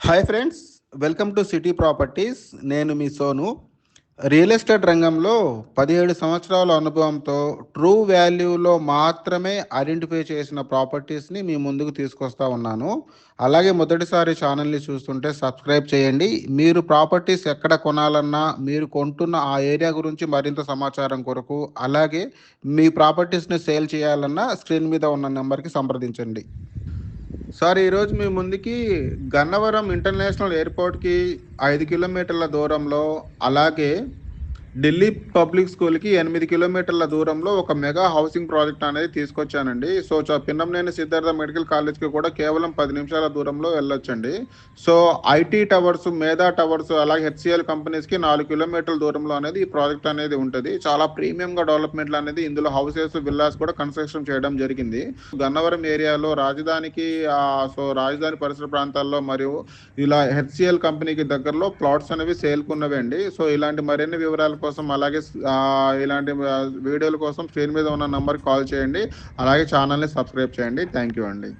Hi friends welcome to city properties. నేను మీ Sonu. Real estate రంగంలో పదిహేడు సంవత్సరాల అనుభవంతో ట్రూ వాల్యూలో మాత్రమే ఐడెంటిఫై చేసిన ప్రాపర్టీస్ని మీ ముందుకు తీసుకొస్తా ఉన్నాను. అలాగే మొదటిసారి ఛానల్ని చూస్తుంటే సబ్స్క్రైబ్ చేయండి. మీరు ప్రాపర్టీస్ ఎక్కడ కొనాలన్నా మీరు కొంటున్న ఆ ఏరియా గురించి మరింత సమాచారం కొరకు అలాగే మీ ప్రాపర్టీస్ని సేల్ చేయాలన్నా స్క్రీన్ మీద ఉన్న నెంబర్కి సంప్రదించండి. సార్ ఈరోజు మీ ముందుకి గన్నవరం ఇంటర్నేషనల్ ఎయిర్పోర్ట్కి ఐదు కిలోమీటర్ల దూరంలో అలాగే ఢిల్లీ పబ్లిక్ స్కూల్కి ఎనిమిది కిలోమీటర్ల దూరంలో ఒక మెగా హౌసింగ్ ప్రాజెక్ట్ అనేది తీసుకొచ్చానండి. సో పిన్నంనేని సిద్ధార్థ మెడికల్ కాలేజ్కి కూడా కేవలం పది నిమిషాల దూరంలో వెళ్ళొచ్చండి. So IT towers Medha towers అలాగే హెచ్సిఎల్ కంపెనీస్కి నాలుగు కిలోమీటర్ల దూరంలో అనేది ఈ ప్రాజెక్ట్ అనేది ఉంటుంది. చాలా ప్రీమియంగా డెవలప్మెంట్లు అనేది ఇందులో హౌసెస్ విల్లాస్ కూడా కన్స్ట్రక్షన్ చేయడం జరిగింది. గన్నవరం ఏరియాలో రాజధానికి సో రాజధాని పరిసర ప్రాంతాల్లో మరియు ఇలా హెచ్సిఎల్ కంపెనీకి దగ్గరలో ప్లాట్స్ అనేవి సేల్కున్నవి అండి సో ఇలాంటి మరిన్ని వివరాలు కోసం అలాగే ఇలాంటి వీడియోల కోసం స్క్రీన్ మీద ఉన్న నంబర్కి కాల్ చేయండి. అలాగే ఛానల్ని సబ్స్క్రైబ్ చేయండి. థ్యాంక్ యూ అండి.